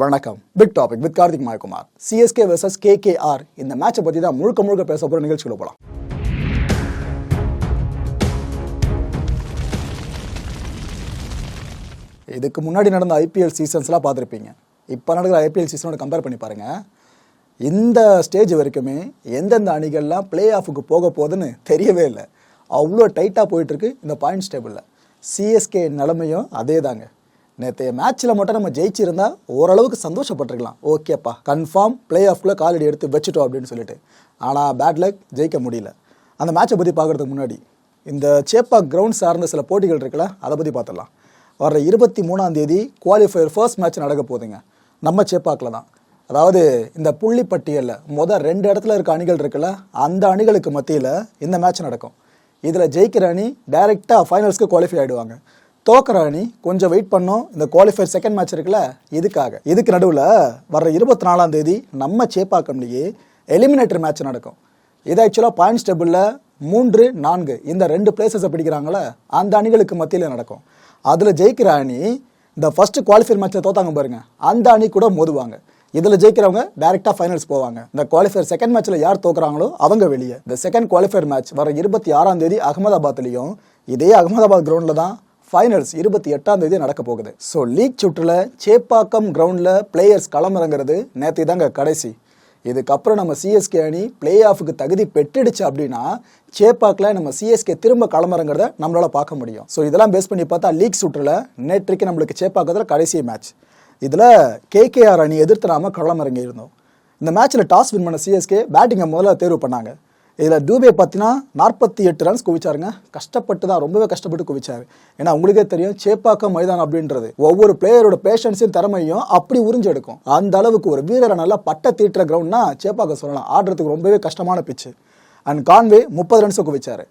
வணக்கம். Big topic with Karthik Mayakumar. CSK versus KKR இந்த மேட்சை பற்றி தான் முழுக்க முழுக்க பேச போகிற நிகழ்ச்சிக்குள்ள போகலாம் இதுக்கு முன்னாடி நடந்த ஐபிஎல் சீசன்ஸ்லாம் பார்த்துருப்பீங்க. இப்போ நடக்கிற ஐபிஎல் சீசனோட கம்பேர் பண்ணி பாருங்கள் இந்த ஸ்டேஜ் வரைக்குமே எந்தெந்த அணிகள்லாம் ப்ளே ஆஃபுக்கு போக போகுதுன்னு தெரியவே இல்லை. அவ்வளோ டைட்டாக போயிட்டுருக்கு இந்த பாயிண்ட்ஸ் டேபிளில் சிஎஸ்கே நிலைமையும் அதே தாங்க நேற்றைய மேட்ச்சில் மட்டும் நம்ம ஜெயிச்சிருந்தா ஓரளவுக்கு சந்தோஷப்பட்டிருக்கலாம். ஓகேப்பா கன்ஃபார்ம் ப்ளே ஆஃப்குள்ளே காலடி எடுத்து வச்சுட்டோம் அப்படின்னு சொல்லிட்டு. ஆனால் பேட் லக் ஜெயிக்க முடியல. அந்த மேட்சை பற்றி பார்க்குறதுக்கு முன்னாடி இந்த சேப்பா கிரவுண்ட் சார்ந்த சில போட்டிகள் இருக்குல்ல அதை பற்றி பார்த்துடலாம். வர இருபத்தி மூணாம் தேதி குவாலிஃபயர் ஃபர்ஸ்ட் மேட்ச் நடக்க போகுதுங்க. நம்ம சேப்பாக்கில் தான். அதாவது இந்த புள்ளி பட்டியலில் மொதல் ரெண்டு இடத்துல இருக்க அணிகள் இருக்குல்ல அந்த அணிகளுக்கு மத்தியில் இந்த மேட்ச் நடக்கும். இதில் ஜெயிக்கிற அணி டைரெக்டாக ஃபைனல்ஸ்க்கு குவாலிஃபை ஆகிடுவாங்க தோக்கிற அணி கொஞ்சம் வெயிட் பண்ணோம். இந்த குவாலிஃபயர் செகண்ட் மேட்ச் இருக்குல்ல இதுக்காக இதுக்கு நடுவில்? வர இருபத்தி நாலாம் தேதி நம்ம சேப்பாக்கம்லேயே எலிமினேட்டர் மேட்ச் நடக்கும். இது ஆக்சுவலாக பாயிண்ட்ஸ் டேபிளில் மூன்று நான்கு இந்த ரெண்டு பிளேசஸை பிடிக்கிறாங்களே அந்த அணிகளுக்கு மத்தியில் நடக்கும். அதில் ஜெயிக்கிற அணி இந்த ஃபர்ஸ்ட் குவாலிஃபயர் மேட்ச்சில் தோத்தாங்க பாருங்க அந்த அணி கூட மோதுவாங்க. இதில் ஜெயிக்கிறவங்க டேரெக்டாக ஃபைனல்ஸ் போவாங்க. இந்த குவாலிஃபயர் செகண்ட் மேட்ச்சில் யார் தோக்குறாங்களோ அவங்க வெளியே. இந்த செகண்ட் குவாலிஃபயர் மேட்ச் வர இருபத்தி ஆறாம் தேதி அகமதாபாத்லேயும் இதே அகமதாபாத் கிரவுண்டில் தான் ஃபைனல்ஸ் இருபத்தி எட்டாம் தேதி நடக்க போகுது. ஸோ லீக் சுற்றில் சேப்பாக்கம் கிரவுண்டில் பிளேயர்ஸ் களமிறங்கிறது நேற்று தாங்க கடைசி. இதுக்கப்புறம் நம்ம சிஎஸ்கே அணி பிளே ஆஃபுக்கு தகுதி பெற்றுடுச்சு அப்படின்னா சேப்பாக்கில் நம்ம சிஎஸ்கே திரும்ப களமிறங்கிறத நம்மளால் பார்க்க முடியும். ஸோ இதெல்லாம் பேஸ் பண்ணி பார்த்தா லீக் சுற்றில் நேற்றைக்கு நம்மளுக்கு சேப்பாக்கத்தில் கடைசி மேட்ச் இதில் கேகேஆர் அணி எதிர்த்து நாம களமிறங்கியிருந்தோம். இந்த மேட்ச்சில் டாஸ் வின் பண்ண சிஎஸ்கே பேட்டிங்கை முதல்ல தேர்வு பண்ணாங்க. இதில் டூபே பார்த்தீங்கன்னா நாற்பத்தி எட்டு ரன்ஸ் குவிச்சாருங்க. கஷ்டப்பட்டு தான் ரொம்பவே கஷ்டப்பட்டு குவிச்சாரு. ஏன்னா உங்களுக்கே தெரியும் சேப்பாக்கம் மைதானம் அப்படின்றது ஒவ்வொரு பிளேயரோட பேஷன்ஸையும் திறமையும் அப்படி உறிஞ்சு எடுக்கும். அந்த அளவுக்கு ஒரு வீரரை நல்லா பட்ட தீட்டுற கிரவுண்ட்னா சேப்பாக்கம் சொல்லலாம். ஆடுறதுக்கு ரொம்பவே கஷ்டமான பிச்சு அண்ட் கான்வே முப்பது ரன்ஸை குவிச்சார்.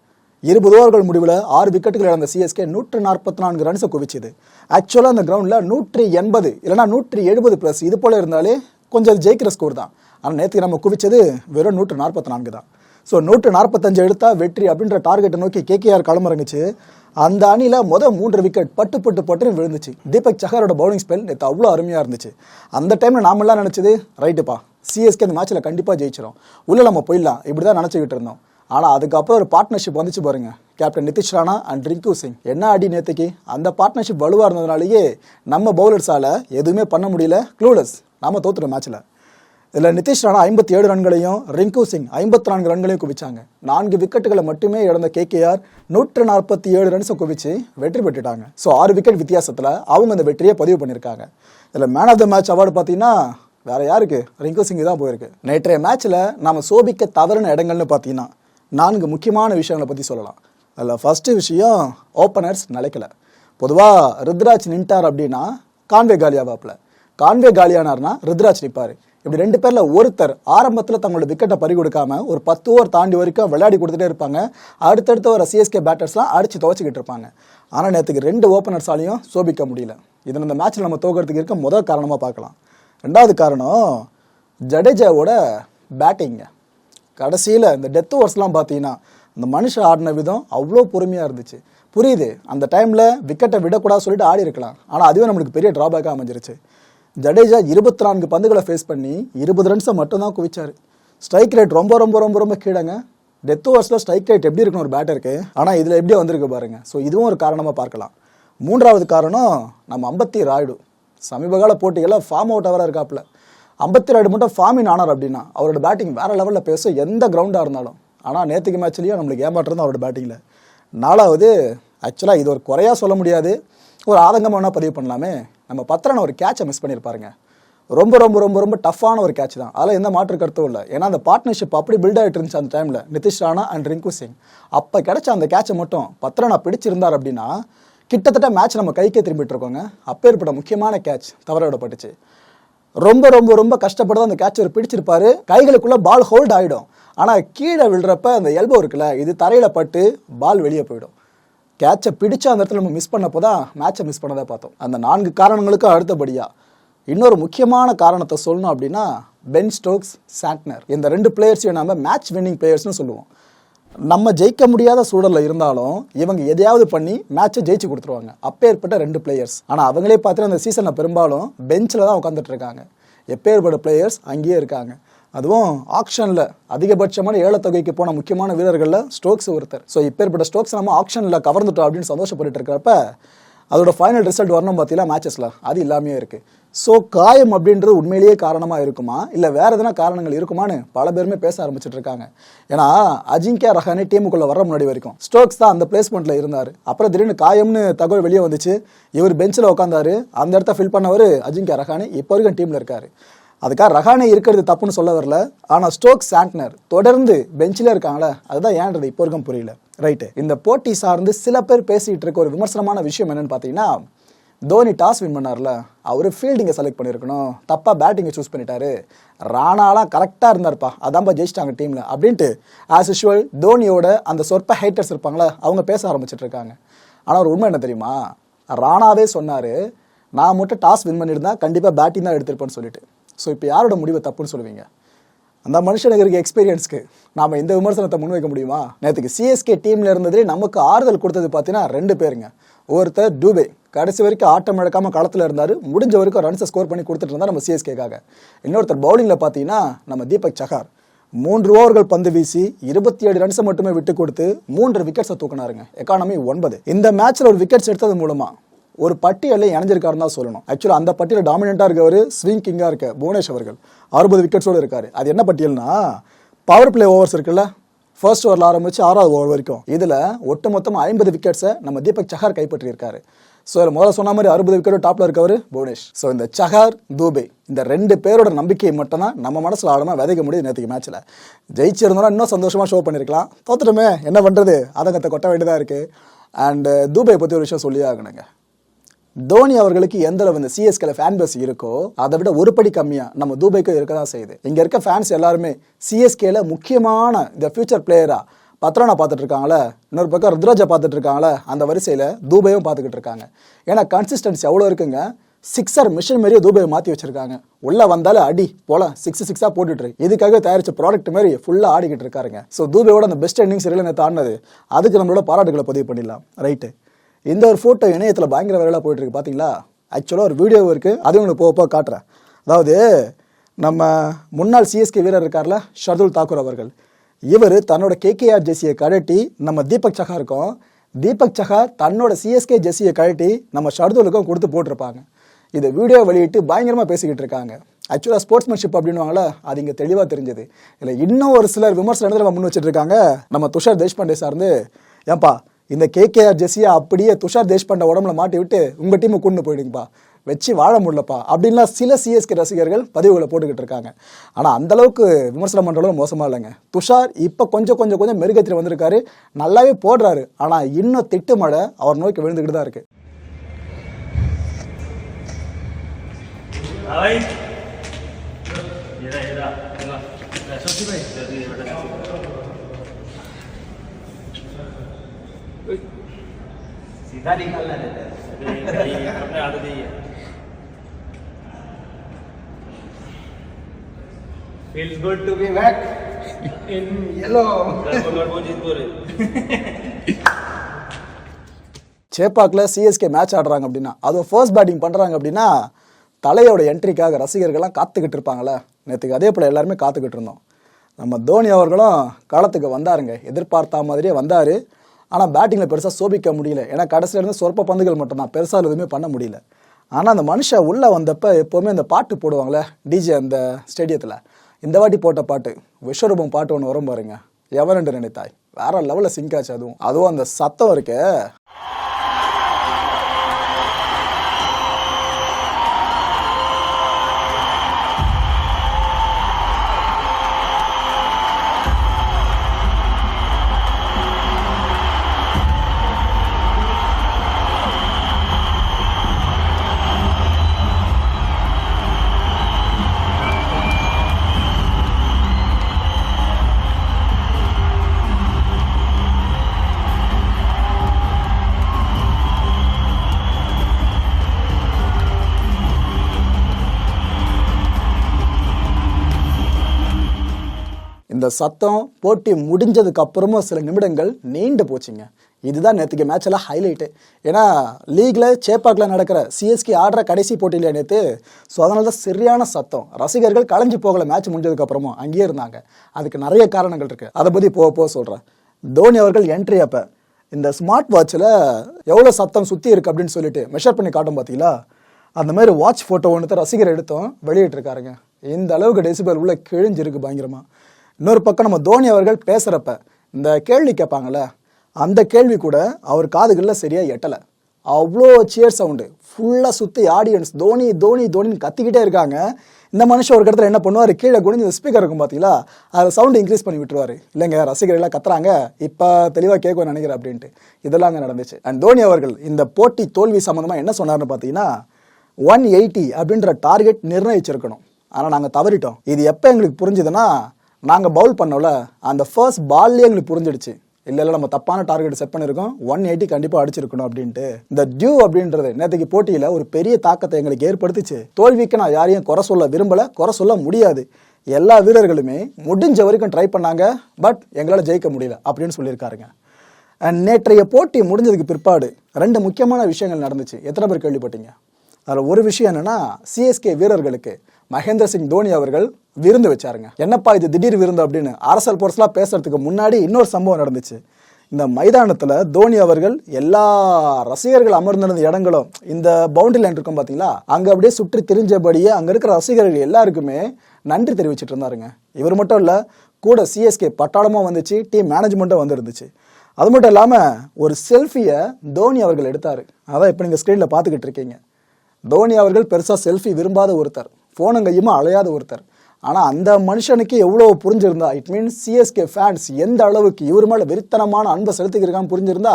இருபது ஓவர்கள் முடிவில் ஆறு விக்கெட்டுகள் இழந்த சிஎஸ்கே நூற்று நாற்பத்தி நான்கு ரன்ஸை குவிச்சுது. ஆக்சுவலாக அந்த கிரவுண்டில் நூற்றி எண்பது இல்லைனா நூற்றி எழுபது ப்ளஸ் இது போல இருந்தாலே கொஞ்சம் அது ஜெயிக்கிற ஸ்கோர் தான். ஆனால் நேற்று நம்ம குவிச்சது வெறும் நூற்று நாற்பத்தி நான்கு தான். ஸோ நூற்று நாற்பத்தஞ்சு எடுத்தா வெற்றி அப்படின்ற டார்கெட்டை நோக்கி கேகேஆர் களமிறங்குச்சு அந்த அணியில் மொதல் மூன்று விக்கெட் பட்டு பட்டு பட்டுன்னு விழுந்துச்சு. தீபக் சஹரோட பவுலிங் ஸ்பெல் நேற்று அவ்வளோ அருமையாக இருந்துச்சு. அந்த டைமில் நாமெல்லாம் நினச்சது ரைட்டுப்பா சிஎஸ்கே அந்த மேட்ச்சில் கண்டிப்பாக ஜெயிச்சிடும் உள்ளே நம்ம போயிடலாம். இப்படி தான் நினச்சிக்கிட்டு இருந்தோம். ஆனால் அதுக்கப்புறம் ஒரு பார்ட்னர்ஷிப் வந்துச்சு பாருங்க. கேப்டன் நிதிஷ் ராணா அண்ட் ரிங்கு சிங் என்ன அடி நேற்றுக்கு அந்த பார்ட்னர்ஷிப் வலுவாக இருந்ததுனாலேயே நம்ம பவுலர்ஸால் எதுவுமே பண்ண முடியல. க்ளூலஸ் நாம தோத்துட்டோம் மேட்ச்சில் இதில் நிதிஷ் ராணா ஐம்பத்தி ஏழு ரன்களையும் ரிங்கு சிங் ஐம்பத்தி நான்கு ரன்களையும் குவிச்சாங்க. நான்கு விக்கெட்டுகளை மட்டுமே இழந்த கேகேஆர் நூற்று நாற்பத்தி ஏழு ரன்ஸை குவிச்சு வெற்றி பெற்றுட்டாங்க. ஸோ ஆறு விக்கெட் வித்தியாசத்தில் அவங்க அந்த வெற்றியை பதிவு பண்ணியிருக்காங்க இதில் man of the match award பார்த்தீங்கன்னா வேற யாருக்கு? ரிங்கு சிங் தான் போயிருக்கு. நேற்றைய மேட்ச்சில் நாம் சோபிக்க தவறின இடங்கள்னு பார்த்தீங்கன்னா நான்கு முக்கியமான விஷயங்களை பற்றி சொல்லலாம். அதில் ஃபஸ்ட்டு விஷயம் ஓப்பனர்ஸ் நிலைக்கல. பொதுவாக ருத்ராஜ் நின்ட்டார் அப்படின்னா கான்வே காலியாவாப்பில் கான்வே காலியானார்னா ருத்ராஜ் நிற்பார் இப்படி ரெண்டு பேரில் ஒருத்தர் ஆரம்பத்தில் தங்களோட விக்கெட்டை பறி கொடுக்காம ஒரு பத்து ஓவர் தாண்டி வரைக்கும் விளையாடி கொடுத்துட்டே இருப்பாங்க. அடுத்தடுத்து வர சிஎஸ்கே பேட்டர்ஸ்லாம் அடித்து துவச்சிக்கிட்டு இருப்பாங்க. ஆனால் நேற்றுக்கு ரெண்டு ஓப்பனர்ஸாலையும் சோபிக்க முடியல. இதை இந்த மேட்ச்சில் நம்ம தோக்கிறதுக்கு இருக்க முதல் காரணமாக பார்க்கலாம். ரெண்டாவது காரணம் ஜடேஜாவோட பேட்டிங்க கடைசியில் இந்த டெத் ஓவர்ஸ்லாம் பார்த்தீங்கன்னா அந்த மனுஷன் ஆடின விதம் அவ்வளோ பொறுமையாக இருந்துச்சு. புரியுது? அந்த டைமில் விக்கெட்டை விடக்கூடாது சொல்லிட்டு ஆடி இருக்கலாம். ஆனால் அதுவே நம்மளுக்கு பெரிய ட்ராபேக்காக அமைஞ்சிருச்சு. ஜடேஜா இருபத்தி நான்கு பந்துகளை ஃபேஸ் பண்ணி இருபது ரன்ஸை மட்டும்தான் குவிச்சார். ஸ்ட்ரைக் ரேட் ரொம்ப ரொம்ப ரொம்ப ரொம்ப கீழங்க. டெத் ஓவர்ஸில் ஸ்ட்ரைக் ரேட் எப்படி இருக்கணும் ஒரு பேட்டருக்கு ஆனால் இதில் எப்படி வந்திருக்கு பாருங்கள் ஸோ இதுவும் ஒரு காரணமாக பார்க்கலாம். மூன்றாவது காரணம் நம்ம அம்பத்தி ராயுடு. சமீபகால போட்டிகளில் ஃபார்ம் அவுட் அவராக இருக்காப்புல. ஐம்பத்தி ரெண்டு மட்டும் ஃபார்மின் ஆனார் அப்படின்னா அவரோட பேட்டிங் வேறு லெவலில் பேச எந்த கிரவுண்டாக இருந்தாலும். ஆனால் நேற்றுக்கு மேட்ச்லேயும் நம்மளுக்கு ஏமாற்றம் தான் அவரோட பேட்டிங்கில் நாலாவது ஆக்சுவலாக இது ஒரு குறையாக சொல்ல முடியாது. ஒரு ஆதங்கமாக வேணால் பதிவு பண்ணலாமே. நம்ம பத்திரனை ஒரு கேட்சை மிஸ் பண்ணியிருப்பாருங்க ரொம்ப ரொம்ப ரொம்ப ரொம்ப டஃப்பான ஒரு கேட்ச் தான். அதில் எந்த மாற்று கருத்தும் இல்லை. ஏன்னா அந்த பார்ட்னர்ஷிப் அப்படி பில்ட் ஆகிட்டு இருந்துச்சு அந்த டைமில் நிதிஷ் ராணா அண்ட் ரிங்கு சிங். அப்போ கிடைச்ச அந்த கேட்சை மட்டும் பத்திரனா பிடிச்சிருந்தார் அப்படின்னா கிட்டத்தட்ட மேட்ச் நம்ம கைக்கே திரும்பிட்டு இருக்கோங்க. அப்பேற்பட்ட முக்கியமான கேட்ச் தவறவிடப்பட்டுச்சு ரொம்ப ரொம்ப ரொம்ப கஷ்டப்பட்டு அந்த கேட்சர் பிடிச்சிருப்பாரு. கைகளுக்குள்ளே பால் ஹோல்ட் ஆகிடும் ஆனால் கீழே விழுறப்ப அந்த எல்போ இருக்குல்ல இது தரையில் பட்டு பால் வெளியே போயிடும். கேட்சை பிடிச்ச அந்த இடத்துல நம்ம மிஸ் பண்ணப்போ தான் மேட்சை மிஸ் பண்ணதை பார்த்தோம். அந்த நான்கு காரணங்களுக்கும் அடுத்தபடியாக இன்னொரு முக்கியமான காரணத்தை சொல்லணும் அப்படின்னா பென் ஸ்டோக்ஸ் சாட்னர் இந்த ரெண்டு பிளேயர்ஸையும் நம்ம மேட்ச் வின்னிங் பிளேயர்ஸ்னு சொல்லுவோம். நம்ம ஜெயிக்க முடியாத சூழலில் இருந்தாலும் இவங்க எதையாவது பண்ணி மேட்சை ஜெயிச்சு கொடுத்துருவாங்க. அப்பேற்பட்ட ரெண்டு பிளேயர்ஸ் ஆனால் அவங்களே பார்த்துட்டு அந்த சீசனில் பெரும்பாலும் பெஞ்சில் தான் உட்காந்துட்டு இருக்காங்க. எப்பேற்பட்ட பிளேயர்ஸ் அங்கேயே இருக்காங்க. அதுவும் ஆக்ஷனில் அதிகபட்சமான ஏலத்தொகைக்கு போன முக்கியமான வீரர்களில் ஸ்டோக்ஸ் ஒருத்தர். ஸோ இப்பேற்பட்ட ஸ்டோக்ஸ் நம்ம ஆக்ஷனில் கவர்ந்துட்டோம் அப்படின்னு சந்தோஷப்பட்டுட்டு இருக்கிறப்ப அதோட ஃபைனல் ரிசல்ட் வரணும் பார்த்தீங்கன்னா மேட்சஸில் அது இல்லாமையே இருக்குது ஸோ காயம் அப்படின்றது உண்மையிலேயே காரணமாக இருக்குமா? இல்லை வேறு எதனா காரணங்கள் இருக்குமான்னு பல பேருமே பேச ஆரம்பிச்சிட்டு இருக்காங்க ஏன்னா அஜிங்கியா ரஹானே டீமுக்குள்ளே வர முன்னாடி வரைக்கும் ஸ்டோக்ஸ் தான் அந்த பிளேஸ்மெண்ட்டில் இருந்தார். அப்புறம் திடீர்னு காயம்னு தகவல் வெளியே வந்துச்சு. இவர் பெஞ்சில் உட்காந்தாரு அந்த இடத்த ஃபில் பண்ணவர் அஜிங்கியா ரஹானே இப்போ வரைக்கும் டீமில் இருக்காரு. அதுக்காக ரஹானே இருக்கிறது தப்புன்னு சொல்ல வரல. ஆனால் ஸ்டோக் சாண்ட்னர் தொடர்ந்து பெஞ்சில் இருக்காங்களே அதுதான் ஏன்றது இப்போ இருக்கும் புரியல. ரைட்டு இந்த போட்டி சார்ந்து சில பேர் பேசிகிட்டு இருக்க ஒரு விமர்சனமான விஷயம் என்னென்னு பார்த்தீங்கன்னா தோனி டாஸ் வின் பண்ணார்ல. அவர் ஃபீல்டிங்கை செலக்ட் பண்ணியிருக்கணும் தப்பாக பேட்டிங்கை சூஸ் பண்ணிட்டாரு. ராணாலாம் கரெக்டாக இருந்தார்ப்பா. அதான்ப்பா ஜெயிச்சிட்டாங்க டீமில் அப்படின்ட்டு ஆஸ் யூஷுவல் தோனியோட அந்த சொற்ப ஹைட்டர்ஸ் இருப்பாங்களே அவங்க பேச ஆரம்பிச்சிட்டு இருக்காங்க. ஆனால் ஒரு உண்மை என்ன தெரியுமா? ராணாவே சொன்னார் நான் மட்டும் டாஸ் வின் பண்ணியிருந்தா கண்டிப்பாக பேட்டிங் தான் எடுத்திருப்பேன்னு சொல்லிட்டு. ஸோ இப்போ யாரோட முடிவை தப்புன்னு சொல்லுவீங்க? அந்த மனுஷனுக்கு இருக்க எக்ஸ்பீரியன்ஸ்க்கு நாம் இந்த விமர்சனத்தை முன்வைக்க முடியுமா? நேற்றுக்கு சிஎஸ்கே டீமில் இருந்ததே நமக்கு ஆறுதல் கொடுத்தது பார்த்தீங்கன்னா ரெண்டு பேருங்க. ஒருத்தர் டூபே கடைசி வரைக்கும் ஆட்டம் இழக்காமல் களத்தில் இருந்தார். முடிஞ்ச வரைக்கும் ரன்ஸை ஸ்கோர் பண்ணி கொடுத்துட்டு இருந்தார் நம்ம சிஎஸ்கேக்காக இன்னொருத்தர் பவுலிங்கில் பார்த்தீங்கன்னா நம்ம தீபக் சஹார். மூன்று ஓவர்கள் பந்து வீசி இருபத்தி ஏழு ரன்ஸை மட்டுமே விட்டு கொடுத்து மூன்று விக்கெட்ஸை தூக்கினாருங்க. எக்கானமி ஒன்பது. இந்த மேட்ச்சில் ஒரு விக்கெட்ஸ் எடுத்தது மூலமாக ஒரு பட்டியலில் இணைஞ்சிருக்காருன்னு தான் சொல்லணும். ஆக்சுவலாக அந்த பட்டியலில் டாமினண்ட்டாக இருக்கவர் ஸ்விங் கிங்காக இருக்க புவனேஷ் அவர்கள். அறுபது விக்கெட்ஸோடு இருக்காரு. அது என்ன பட்டியல்னா பவர் பிளே ஓவர்ஸ் இருக்குல்ல? ஃபர்ஸ்ட் ஓவரில் ஆரம்பிச்சு ஆறாவது ஓவர் வரைக்கும். இதில் ஒட்டு மொத்தம் ஐம்பது விக்கெட்ஸை நம்ம தீபக் சஹார் கைப்பற்றியிருக்காரு. ஸோ இதில் முதல்ல சொன்ன மாதிரி அறுபது விக்கெட் டாப்ல இருக்கவர் புவனேஷ். ஸோ இந்த சஹார் தூபே இந்த ரெண்டு பேரோட நம்பிக்கையை மட்டும்தான் நம்ம மனசில் ஆழமாக விதைக்க முடியுது நேற்றுக்கு மேட்ச்சில் ஜெயிச்சிருந்தோம்னா இன்னும் சந்தோஷமாக ஷோ பண்ணியிருக்கலாம் தோத்துட்டோமே என்ன பண்ணுறது அதங்கத்தை கொட்ட வேண்டியதாக இருக்குது அண்ட் தூபை பற்றி ஒரு விஷயம் சொல்லியே ஆகணுங்க. தோனி அவர்களுக்கு எந்த அளவு இந்த சிஎஸ்கேல ஃபேன் பேஸ் இருக்கோ அதை விட ஒரு படி கம்மியா நம்ம தூபைக்கு இருக்க தான் செய்யுது. இங்க இருக்க ஃபேன்ஸ் எல்லாருமே சிஎஸ்கேல முக்கியமான இந்த ஃபியூச்சர் பிளேயரா பத்ரானா பார்த்துட்டு இருக்காங்களே இன்னொரு பக்கம் ருத்ராஜா பார்த்துட்டு இருக்காங்களே அந்த வரிசையில தூபையும் பார்த்துக்கிட்டு இருக்காங்க. ஏன்னா கன்சிஸ்டன்சி எவ்வளோ இருக்குங்க? சிக்ஸர் மிஷின் மாரியே தூபையை மாற்றி வச்சிருக்காங்க. உள்ள வந்தாலும் அடி போல சிக்ஸ் சிக்ஸாக போட்டுட்டு இருக்கு இதுக்காக தயாரிச்ச ப்ராடக்ட் மாதிரி ஃபுல்லாக ஆடிக்கிட்டு இருக்காருங்க. ஸோ தூபையோட அந்த பெஸ்ட் இன்னிங்ஸ் சரியில் நேற்று ஆடினது அதுக்கு நம்மளோட பாராட்டுகளை பதிவு பண்ணிடலாம். ரைட்டு இந்த ஒரு ஃபோட்டோ இணையத்தில் பயங்கர வேலையாக போயிட்டுருக்கு பார்த்தீங்களா ஆக்சுவலாக ஒரு வீடியோ இருக்குது அது உங்களுக்கு போக போக காட்டுறேன். அதாவது நம்ம முன்னாள் சிஎஸ்கே வீரர் இருக்கார்ல ஷர்துல் தாக்கூர் அவர்கள். இவர் தன்னோட கேகேஆர் ஜெர்சியை கழட்டி நம்ம தீபக் சஹா இருக்கோம். தீபக் சஹா தன்னோட சிஎஸ்கே ஜெர்சியை கழட்டி நம்ம ஷர்துலுக்கும் கொடுத்து போட்டிருப்பாங்க. இதை வீடியோ வெளியிட்டு பயங்கரமாக பேசிக்கிட்டு இருக்காங்க. ஆக்சுவலாக ஸ்போர்ட்ஸ்மேன்ஷிப் அப்படின்வாங்களா அது இங்கே தெளிவாக தெரிஞ்சது. இல்லை இன்னும் ஒரு சிலர் விமர்சனம் நம்ம முன் வச்சுட்டு இருக்காங்க. நம்ம துஷார் தேஷ்பாண்டே சார்ந்து ஏன்பா இந்த கேகேஆர் ஜெர்சியை அப்படியே துஷார் தேஷ்பாண்டே உடம்புல மாட்டி விட்டு உங்கள் டீமை கொண்டு போயிடுங்கப்பா வச்சு வாழ முடியலப்பா அப்படின்லாம் சில சிஎஸ்கே ரசிகர்கள் பதிவுகளை போட்டுக்கிட்டு இருக்காங்க ஆனால் அந்த அளவுக்கு விமர்சனம் பண்ணுறளவு மோசமாக இல்லைங்க துஷார் இப்போ கொஞ்சம் கொஞ்சம் கொஞ்சம் மெருகத்தில் வந்திருக்காரு நல்லாவே போடுறாரு ஆனால் இன்னும் திட்டு மழை அவர் நோக்கி விழுந்துக்கிட்டு தான் இருக்கு सीधा निकालना रहता है ये अपने आदत ही है feels good to be back in yellow गड़बड़ वो जीत बोले சேப்பாக்கில் சிஎஸ்கே மேட்ச் ஆடுறாங்க அப்படின்னா அதுவும் ஃபர்ஸ்ட் பேட்டிங் பண்ணுறாங்க அப்படின்னா தலையோட என்ட்ரிக்காக ரசிகர்கள்லாம் காத்துக்கிட்டு இருப்பாங்களே நேற்றுக்கு அதே போல் எல்லாருமே காத்துக்கிட்டு இருந்தோம் நம்ம தோனி அவர்களும் களத்துக்கு வந்தாருங்க எதிர்பார்த்த மாதிரியே வந்தார் ஆனால் பேட்டிங்கில் பெருசாக சோபிக்க முடியல. ஏன்னா கடைசியில் இருந்து சொற்ப பந்துகள் மட்டும்தான். பெருசாக எதுவுமே பண்ண முடியல. ஆனால் அந்த மனுஷன் உள்ளே வந்தப்போ எப்போவுமே அந்த பாட்டு போடுவாங்களே டிஜே அந்த ஸ்டேடியத்தில் இந்த வாட்டி போட்ட பாட்டு விஸ்வரூபம் பாட்டு ஒன்று வரும் பாருங்க. எவரென்று நினைத்தாய்? வேற லெவலில் சிங்க் ஆச்சு அதுவும். அதுவும் அந்த சத்தம் இருக்கே. சத்தம் போட்டி முடிஞ்சதுக்கு அப்புறமும் சில நிமிடங்கள் நீண்டு போச்சுங்க. இதுதான் நேற்றுக்கு மேட்சில் ஹைலைட்டு ஏன்னா லீக்ல சேப்பாக்கில் நடக்கிற சிஎஸ்கே ஆடுற கடைசி போட்டியில் நேற்று ஸோ அதனால தான் சரியான சத்தம். ரசிகர்கள் களைஞ்சு போகலை மேட்ச் முடிஞ்சதுக்கு அப்புறமும். அங்கேயே இருந்தாங்க. அதுக்கு நிறைய காரணங்கள் இருக்கு. அதை பற்றி போக போக சொல்கிறேன் தோனி அவர்கள் என்ட்ரி அப்போ இந்த ஸ்மார்ட் வாட்சில் எவ்வளோ சத்தம் சுற்றி இருக்குது அப்படின்னு சொல்லிட்டு மெஷர் பண்ணி காட்டும் பார்த்தீங்களா அந்த மாதிரி வாட்ச் ஃபோட்டோ ஒன்று ரசிகர் எடுத்தோம் வெளியிட்டிருக்காருங்க. இந்த அளவுக்கு டெசிபல் உள்ளே கிழிஞ்சிருக்கு பயங்கரமாக இன்னொரு பக்கம் நம்ம தோனி அவர்கள் பேசுகிறப்ப இந்த கேள்வி கேட்பாங்கல்ல அந்த கேள்வி கூட அவர் காதுகளில் சரியாக எட்டலை. அவ்வளோ சியர் சவுண்டு ஃபுல்லாக சுற்றி ஆடியன்ஸ் தோனி தோனி தோனின்னு கத்திக்கிட்டே இருக்காங்க. இந்த மனுஷன் ஒரு இடத்துல என்ன பண்ணுவார்? கீழே குனிஞ்சு ஸ்பீக்கர் இருக்கும் பார்த்தீங்களா அதில் சவுண்டு இன்க்ரீஸ் பண்ணி விட்டுருவார். இல்லைங்க ரசிகர்கள்லாம் கத்துறாங்க. இப்போ தெளிவாக கேட்கும் நினைக்கிறேன் அப்படின்ட்டு. இதெல்லாம் அங்கே நடந்துச்சு. அண்ட் தோனி அவர்கள் இந்த போட்டி தோல்வி சம்மந்தமாக என்ன சொன்னார்னு பார்த்தீங்கன்னா ஒன் எயிட்டி அப்படின்ற டார்கெட் நிர்ணயிச்சிருக்கணும். ஆனால் நாங்கள் தவறிட்டோம். இது எப்போ எங்களுக்கு புரிஞ்சுதுன்னா நாங்கள் பவுல் பண்ணோம்ல அந்த ஃபர்ஸ்ட் பால்லே எங்களுக்கு புரிஞ்சிடுச்சு. இல்லை இல்லை நம்ம தப்பான டார்கெட் செட் பண்ணியிருக்கோம் ஒன் எயிட்டி கண்டிப்பாக அடிச்சிருக்கணும் அப்படின்ட்டு. இந்த டியூ அப்படின்றது நேற்றுக்கு போட்டியில் ஒரு பெரிய தாக்கத்தை எங்களுக்கு ஏற்படுத்திச்சு. தோல்விக்கு நான் யாரையும் குறை சொல்ல விரும்பலை குறை சொல்ல முடியாது. எல்லா வீரர்களுமே முடிஞ்ச வரைக்கும் ட்ரை பண்ணாங்க பட் எங்களால் ஜெயிக்க முடியல அப்படின்னு சொல்லியிருக்காருங்க. நேற்றைய போட்டி முடிஞ்சதுக்கு பிற்பாடு ரெண்டு முக்கியமான விஷயங்கள் நடந்துச்சு. எத்தனை பேர் கேள்விப்பட்டீங்க? அதில் ஒரு விஷயம் என்னென்னா சிஎஸ்கே வீரர்களுக்கு மகேந்திர சிங் தோனி அவர்கள் விருந்து வச்சாருங்க. என்னப்பா இது திடீர் விருந்து அப்படின்னு அரசல் பொருசலாக பேசுறதுக்கு முன்னாடி இன்னொரு சம்பவம் நடந்துச்சு. இந்த மைதானத்தில் தோனி அவர்கள் எல்லா ரசிகர்கள் அமர்ந்திருந்த இடங்களும் இந்த பவுண்டரி லைன் இருக்கும் பார்த்தீங்களா அங்கே அப்படியே சுற்றி திரிஞ்சபடியே அங்கே இருக்கிற ரசிகர்கள் எல்லாருக்குமே நன்றி தெரிவிச்சிட்டு இருந்தாருங்க. இவர் மட்டும் இல்லை கூட சிஎஸ்கே பட்டாளமும் வந்துச்சு டீம் மேனேஜ்மெண்ட்டும் வந்துருந்துச்சு. அது மட்டும் இல்லாமல் ஒரு செல்ஃபியை தோனி அவர்கள் எடுத்தார். அதான் இப்போ நீங்கள் ஸ்க்ரீனில் பார்த்துக்கிட்டு இருக்கீங்க. தோனி அவர்கள் பெருசாக செல்ஃபி விரும்பாத ஒருத்தர். ஃபோனும் கையுமா அலையாத ஒருத்தர். ஆனால் அந்த மனுஷனுக்கு எவ்வளோ புரிஞ்சிருந்தா இட் மீன்ஸ் சிஎஸ்கே ஃபேன்ஸ் எந்த அளவுக்கு இவர் மேலே வெறித்தனமான அன்பை செலுத்திக்கிறான்னு புரிஞ்சிருந்தா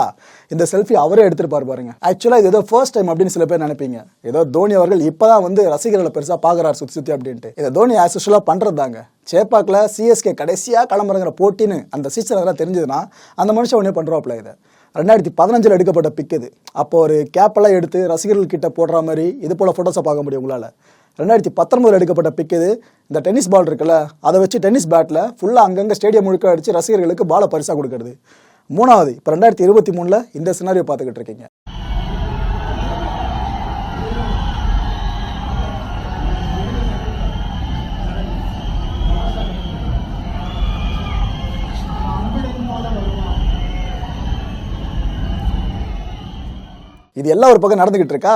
இந்த செல்ஃபி அவரே எடுத்துருப்பார் பாருங்க. ஆக்சுவலாக இது ஏதோ ஃபர்ஸ்ட் டைம் அப்படின்னு சில பேர் நினைப்பீங்க. ஏதோ தோனி அவர்கள் இப்போதான் வந்து ரசிகர்களை பெருசாக பார்க்குறாரு சுற்றி சுற்றி அப்படின்ட்டு. இதை தோனி ஆஸ் யூஸ்வலாக பண்ணுறது தாங்க சேப்பாக்கில் சிஎஸ்கே கடைசியாக கிளம்புறங்கிற போட்டின்னு அந்த சீசன் அதெல்லாம் தெரிஞ்சதுன்னா அந்த மனுஷன் ஒன்றே பண்ணுறாப்புல இதை. ரெண்டாயிரத்தி பதினஞ்சில் எடுக்கப்பட்ட பிக் இது. அப்போ ஒரு கேப்பெல்லாம் எடுத்து ரசிகர்கள் கிட்ட போடுற மாதிரி இது போல் ஃபோட்டோஸை பார்க்க முடியும் உங்களால். ரெண்டாயிரத்தி பத்தொன்பதில் எடுக்கப்பட்ட பிக் இது இந்த டென்னிஸ் பால் இருக்குல்ல அதை வச்சு டென்னிஸ் பேட்டில் ஃபுல்லாக அங்கங்கே ஸ்டேடியம் முழுக்க அடித்து ரசிகர்களுக்கு பாலை பரிசாக கொடுக்கறது. மூணாவது இப்போ ரெண்டாயிரத்தி இருபத்தி மூணில் இந்த சினாரியோ பார்த்துக்கிட்டு இருக்கீங்க. இது எல்லாம் ஒரு பக்கம் நடந்துகிட்டு இருக்கா?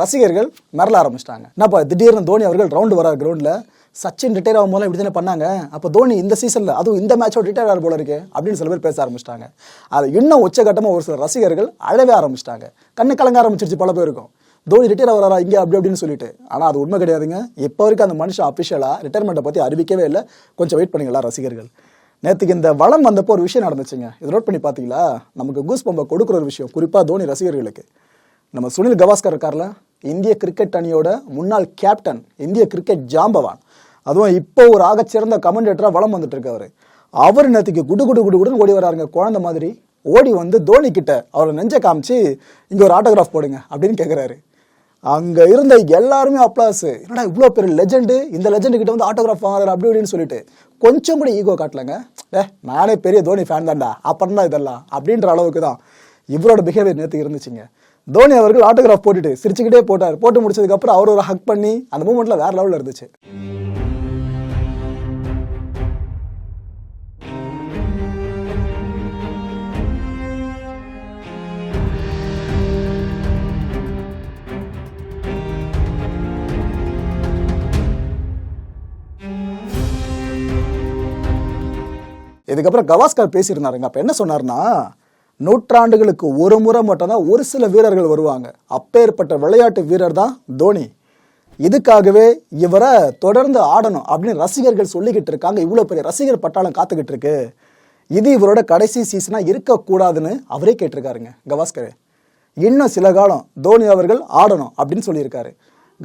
ரசிகர்கள் மிரள ஆரம்பிச்சிட்டாங்க. என்னப்பா திடீர்னு தோனி அவர்கள் ரவுண்டு வரார் கிரவுண்டில் சச்சின் ரிட்டையர் ஆகும் போதெல்லாம் இப்படி தானே பண்ணாங்க? அப்போ தோனி இந்த சீசனில் அதுவும் இந்த மேட்சோட ரிட்டையர் ஆகிற போல இருக்கு அப்படின்னு சில பேர் பேச ஆரம்பிச்சிட்டாங்க. அது இன்னும் உச்சகட்டமாக ஒரு சில ரசிகர்கள் அழவே ஆரம்பிச்சிட்டாங்க. கண்ணு கலங்க ஆரம்பிச்சிருச்சு பல பேருக்கும். தோனி ரிட்டையர் ஆகிறாரா இங்கே அப்படி அப்படின்னு சொல்லிட்டு. ஆனால் அது உண்மை கிடையாதுங்க. இப்போ வரைக்கும் அந்த மனுஷன் அஃபிஷியலாக ரிட்டையர்மெண்ட்டை பற்றி அறிவிக்கவே இல்லை. கொஞ்சம் வெயிட் பண்ணிக்கலாம் ரசிகர்கள். நேற்றுக்கு இந்த வளம் வந்தப்போ ஒரு விஷயம் நடந்துச்சுங்க. இது நோட் பண்ணி பார்த்தீங்களா? நமக்கு கூஸ் பம்பை கொடுக்குற ஒரு விஷயம். குறிப்பாக தோனி ரசிகர்களுக்கு. நம்ம சுனில் கவாஸ்கர் இருக்கார்ல? இந்திய கிரிக்கெட் அணியோட முன்னாள் கேப்டன் இந்திய கிரிக்கெட் ஜாம்பவான். அதுவும் இப்போ ஒரு ஆகச்சிறந்த கமெண்டேட்டராக வளம் வந்துட்டு இருக்காரு அவர். நேற்றுக்கு குடு குடு குடு குடுன்னு ஓடி வராருங்க. குழந்தை மாதிரி ஓடி வந்து தோனி கிட்ட அவரை நெஞ்ச காமிச்சு இங்கே ஒரு ஆட்டோகிராஃப் போடுங்க அப்படின்னு கேட்குறாரு அங்கே இருந்த எல்லாருமே அப்ளாஸ் என்னடா இவ்வளோ பெரிய லெஜெண்டு இந்த லெஜெண்டு கிட்ட வந்து ஆட்டோகிராஃப் வாங்குறாரு அப்படி இப்படின்னு சொல்லிட்டு கொஞ்சம் கூட ஈகோ காட்டலங்க. ஏ நானே பெரிய தோனி ஃபேன் தான்டா. அப்புறம் தான் இதெல்லாம் அப்படின்ற அளவுக்கு தான் இவரோட பிஹேவியர் நேற்று இருந்துச்சுங்க. தோனி அவர்கள் ஆட்டோகிராஃப் போட்டுட்டு சிரிச்சுக்கிட்டே போட்டார். போட்டு முடிச்சதுக்கப்புறம் அவர் ஒரு ஹக் பண்ணி அந்த மூமெண்ட்ல வேற லெவலில் இருந்துச்சு. இதுக்கப்புறம் கவாஸ்கர் பேசியிருந்தாருங்க. அப்போ என்ன சொன்னார்னா நூற்றாண்டுகளுக்கு ஒரு முறை மட்டும்தான் ஒரு சில வீரர்கள் வருவாங்க. அப்பேற்பட்ட விளையாட்டு வீரர் தான் தோனி. இதுக்காகவே இவரை தொடர்ந்து ஆடணும் அப்படின்னு ரசிகர்கள் சொல்லிக்கிட்டு இருக்காங்க. இவ்வளோ பெரிய ரசிகர் பட்டாளம் காத்துக்கிட்டு இருக்கு. இது இவரோட கடைசி சீசனாக இருக்கக்கூடாதுன்னு அவரே கேட்டிருக்காருங்க. கவாஸ்கர். இன்னும் சில காலம் தோனி அவர்கள் ஆடணும் அப்படின்னு சொல்லியிருக்காரு.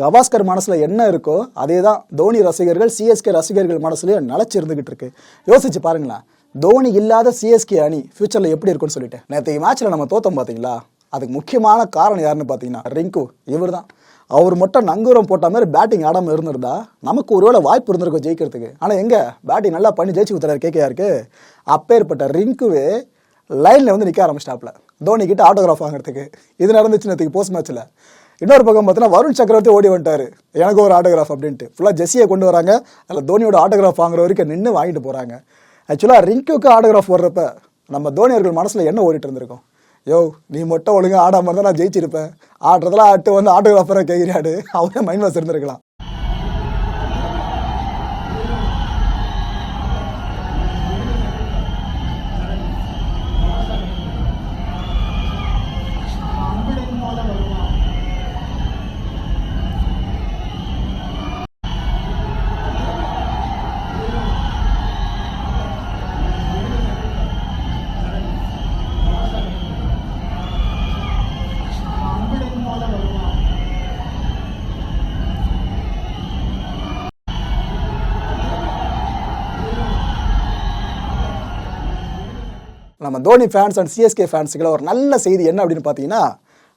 கவாஸ்கர் மனசில் என்ன இருக்கோ அதே தான் தோனி ரசிகர்கள் சிஎஸ்கே ரசிகர்கள் மனசுலயும் நிலச்சிருந்துகிட்டு இருக்கு. யோசிச்சு பாருங்களேன். தோனி இல்லாத சிஎஸ்கே அணி ஃபியூச்சரில் எப்படி இருக்கும்னு சொல்லிட்டு. நேற்று மேட்ச்சில் நம்ம தோத்தோம் பார்த்தீங்களா அதுக்கு முக்கியமான காரணம் யாருன்னு பார்த்தீங்கன்னா ரிங்கு. இவர் தான் அவர் மட்டும் நங்கூரம் போட்ட மாதிரி பேட்டிங் ஆடாமல் இருந்திருந்தா நமக்கு ஒருவேளை வாய்ப்பு இருந்திருக்கும் ஜெயிக்கிறதுக்கு. ஆனால் எங்கே? பேட்டிங் நல்லா பண்ணி ஜெயிச்சு கொடுத்துறாரு கேகேஆருக்கு அப்பேற்பட்ட ரிங்குவே லைனில் வந்து நிற்க ஆரம்பிச்சிட்டாப்ல தோனி கிட்ட ஆட்டோகிராஃப் வாங்குறதுக்கு. இது நடந்துச்சு நேற்றுக்கு போஸ்ட் மேட்ச்சில் இன்னொரு பக்கம் பார்த்தீங்கன்னா வருண் சக்கரவர்த்தி ஓடி வந்துட்டாரு. எனக்கு ஒரு ஆட்டோகிராஃப் அப்படின்ட்டு. ஃபுல்லாக ஜெஸ்ஸியை கொண்டு வராங்க. அதில் தோனியோட ஆட்டோகிராஃப் வாங்குற வரைக்கும் நின்று வாங்கிட்டு போகிறாங்க ஆக்சுவலாக ரிங்குக்கு ஆட்டோகிராஃப் வர்றப்ப நம்ம தோனி அவர்கள் மனசில் என்ன ஓடிட்டு இருந்திருக்கோம்? யோ நீ மட்டும் ஒழுங்காக ஆடாமல் இருந்தா நான் ஜெயிச்சிருப்பேன். ஆடுறதெல்லாம் ஆட்டு வந்து ஆட்டோகிராஃபராக கேட்கிறாடு அவரே மைண்ட் வாஷ் இருந்திருக்கலாம். நம்ம தோனி ஃபேன்ஸ் அண்ட் சிஎஸ்கே ஃபேன்ஸுக்குள்ள ஒரு நல்ல செய்தி என்ன அப்படின்னு பார்த்தீங்கன்னா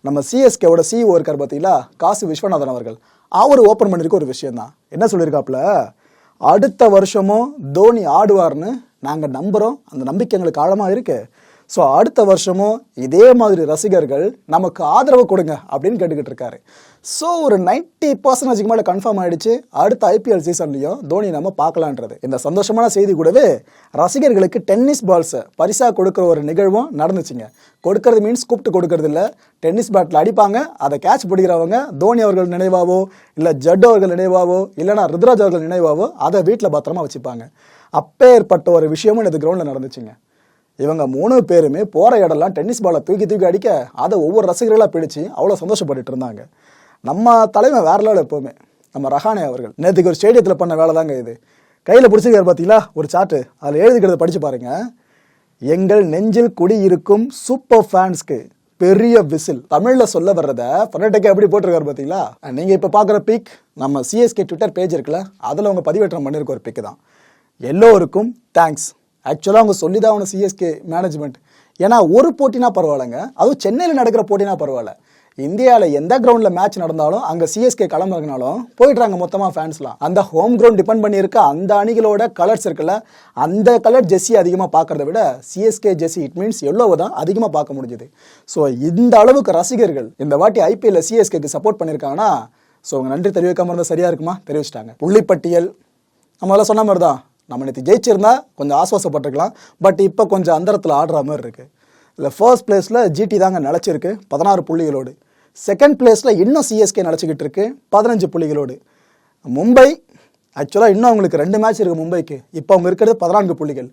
நம்ம சிஎஸ்கேவோட சிஇஓ இருக்கார் பார்த்தீங்களா? காசி விஸ்வநாதன் அவர்கள். அவர் ஓப்பன் பண்ணியிருக்க ஒரு விஷயம் தான் என்ன சொல்லியிருக்காப்புல? அடுத்த வருஷமும் தோனி ஆடுவார்னு நாங்கள் நம்புகிறோம் அந்த நம்பிக்கை எங்களுக்கு ஆழமாக இருக்கு. ஸோ அடுத்த வருஷமும் இதே மாதிரி ரசிகர்கள் நமக்கு ஆதரவு கொடுங்க அப்படின்னு கேட்டுக்கிட்டு இருக்காரு. ஸோ ஒரு நைன்டி பர்சன்டேஜ்க்கு மேலே கன்ஃபார்ம் ஆகிடுச்சு அடுத்த ஐபிஎல் சீசன்லையும் தோனி நம்ம பார்க்கலான்றது. இந்த சந்தோஷமான செய்தி கூடவே ரசிகர்களுக்கு டென்னிஸ் பால்ஸை பரிசாக கொடுக்குற ஒரு நிகழ்வும் நடந்துச்சுங்க. கொடுக்கறது மீன்ஸ் கூப்பிட்டு கொடுக்கறது இல்லை. டென்னிஸ் பேட்டில் அடிப்பாங்க. அதை கேட்ச் பிடிக்கிறவங்க தோனி அவர்கள் நினைவாவோ இல்லை ஜட் அவர்கள் நினைவாவோ இல்லைனா ருத்ராஜ் அவர்கள் நினைவாவோ அதை வீட்டில் பத்திரமா வச்சுப்பாங்க. அப்பேற்பட்ட ஒரு விஷயமும் இது கிரவுண்டில் நடந்துச்சுங்க. இவங்க மூணு பேருமே போகிற இடம்லாம் டென்னிஸ் பாலை தூக்கி தூக்கி அடிக்க அதை ஒவ்வொரு ரசிகர்களாக பிடிச்சி அவ்வளோ சந்தோஷப்பட்டுட்டு இருந்தாங்க. நம்ம தலைமை வேற லெவல் எப்போவுமே. நம்ம ரஹானே அவர்கள். நேற்றுக்கு ஒரு ஸ்டேடியத்தில் பண்ண வேலை தாங்க இது. கையில் பிடிச்சிருக்காரு பார்த்தீங்களா ஒரு சார்ட்டு அதில் எழுதிக்கிறத படித்து பாருங்க. எங்கள் நெஞ்சில் குடியிருக்கும் சூப்பர் ஃபேன்ஸ்க்கு பெரிய விசில். தமிழில் சொல்ல வர்றத பன்னெண்டுக்கு எப்படி போட்டிருக்காரு பார்த்தீங்களா நீங்கள் இப்போ பார்க்குற பிக் நம்ம சிஎஸ்கே ட்விட்டர் பேஜ் இருக்குல்ல அதில் அவங்க பதிவேற்றம் பண்ணியிருக்க ஒரு பிக் தான். எல்லோருக்கும் தேங்க்ஸ் ஆக்சுவலாக அவங்க சொல்லி தான் அவனு சிஎஸ்கே மேனேஜ்மெண்ட் ஏன்னா ஒரு போட்டினா பரவாயில்லைங்க. அதுவும் சென்னையில் நடக்கிற போட்டினா பரவாயில்ல. இந்தியாவில் எந்த கிரவுண்டில் மேட்ச் நடந்தாலும் அங்கே சிஎஸ்கே களமிறங்கினாலும் போயிடுறாங்க மொத்தமாக ஃபேன்ஸ்லாம் அந்த ஹோம் கிரவுண்ட் டிபெண்ட் பண்ணியிருக்க அந்த அணிகளோட கலர்ஸ் இருக்குல்ல அந்த கலர் ஜெஸ்ஸி அதிகமாக பார்க்கறத விட சிஎஸ்கே ஜெஸ்ஸி இட் மீன்ஸ் எல்லோவை தான் அதிகமாக பார்க்க முடிஞ்சுது. ஸோ இந்த அளவுக்கு ரசிகர்கள் இந்த வாட்டி ஐபிஎல்ல சிஎஸ்கேக்கு சப்போர்ட் பண்ணியிருக்காங்கன்னா ஸோ அவங்க நன்றி தெரிவிக்காமல் இருந்தால் சரியாக இருக்குமா? தெரிவிச்சிட்டாங்க. புள்ளிப்பட்டியல். நம்ம சொன்ன மாதிரி தான் நம்ம நேற்று ஜெயிச்சிருந்தா கொஞ்சம் ஆஸ்வாசப்பட்டிருக்கலாம். பட் இப்போ கொஞ்சம் அந்தரத்தில் ஆடுற மாதிரி இருக்குது இல்லை ஃபர்ஸ்ட் பிளேஸில் ஜிடி தாங்க நிலச்சிருக்கு. பதினாறு புள்ளிகளோடு செகண்ட் பிளேஸில் இன்னும் சிஎஸ்கே நிலச்சிக்கிட்டு இருக்கு. பதினஞ்சு புள்ளிகளோடு மும்பை ஆக்சுவலாக இன்னும் அவங்களுக்கு ரெண்டு மேட்ச் இருக்குது மும்பைக்கு. இப்போ அவங்க இருக்கிறது பதினான்கு புள்ளிகள்.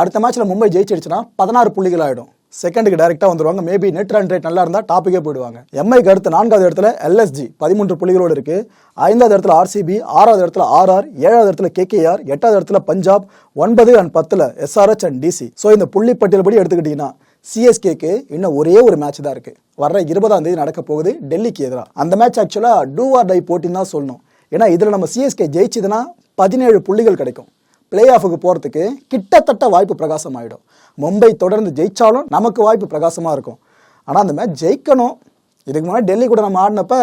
அடுத்த மேட்ச்சில் மும்பை ஜெயிச்சிடுச்சுன்னா பதினாறு புள்ளிகள் ஆகிடும் செகண்டுக்கு டேரெக்டாக வந்துருவாங்க. மேபி நெட் ரன் ரேட் நல்லா இருந்தால் டாப்புக்கே போயிடுவாங்க. எம்ஐக்கு அடுத்து நான்காவது இடத்துல எல்எஸ்ஜி பதிமூன்று புள்ளிகளோடு இருக்குது ஐந்தாவது இடத்துல ஆர்சிபி ஆறாவது இடத்துல ஆர்ஆர் ஏழாவது இடத்துல கேகேஆர் எட்டாவது இடத்துல பஞ்சாப் ஒன்பது அண்ட் பத்தில் எஸ்ஆர்எச் அண்ட் டிசி ஸோ இந்த புள்ளி பட்டியல் படி எடுத்துக்கிட்டிங்கன்னா சிஎஸ்கேக்கு இன்னும் ஒரே ஒரு மேட்ச் தான் இருக்குது வர்ற இருபதாம் தேதி நடக்க போகுது டெல்லிக்கு எதிராக அந்த மேட்ச் ஆக்சுவலாக டூ ஆர் டை போட்டின்னு தான் சொல்லணும். ஏன்னா இதில் நம்ம சிஎஸ்கே ஜெயிச்சதுன்னா பதினேழு புள்ளிகள் கிடைக்கும். பிளே ஆஃபுக்கு போகிறதுக்கு கிட்டத்தட்ட வாய்ப்பு பிரகாசம் ஆகிடும் மும்பை தொடர்ந்து ஜெயித்தாலும் நமக்கு வாய்ப்பு பிரகாசமாக இருக்கும். ஆனால் அந்த மேட்ச் ஜெயிக்கணும். இதுக்கு முன்னாடி டெல்லி கூட நம்ம ஆடினப்ப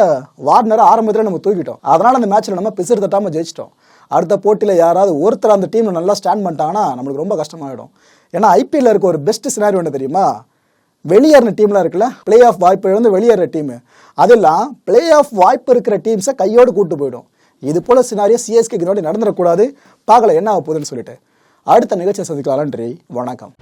வார்னரை ஆரம்பத்தில் நம்ம தூக்கிட்டோம். அதனால் அந்த மேட்ச்சில் நம்ம பிசிறு தட்டாமல் ஜெயிச்சிட்டோம். அடுத்த போட்டியில் யாராவது ஒருத்தர் அந்த டீமில் நல்லா ஸ்டாண்ட் பண்ணிட்டாங்கன்னா நம்மளுக்கு ரொம்ப கஷ்டமாயிடும். ஏன்னா ஐபிஎல்ல இருக்க ஒரு பெஸ்ட் சினாரியோ என்ன தெரியுமா? வெளியேறின டீம்லாம் இருக்குல்ல பிளே ஆஃப் வாய்ப்பு இழந்து வெளியேற டீமு அதெல்லாம் பிளே ஆஃப் வாய்ப்பு இருக்கிற டீம்ஸை கையோடு கூட்டு போயிடும். இது போல சினாரியோ சிஎஸ்கே முன்னாடி நடந்துடக்கூடாது. பார்க்கல என்ன ஆக போகுதுன்னு சொல்லிட்டு. அடுத்த நிகழ்ச்சியை சந்திக்கலாம் நன்றி வணக்கம்.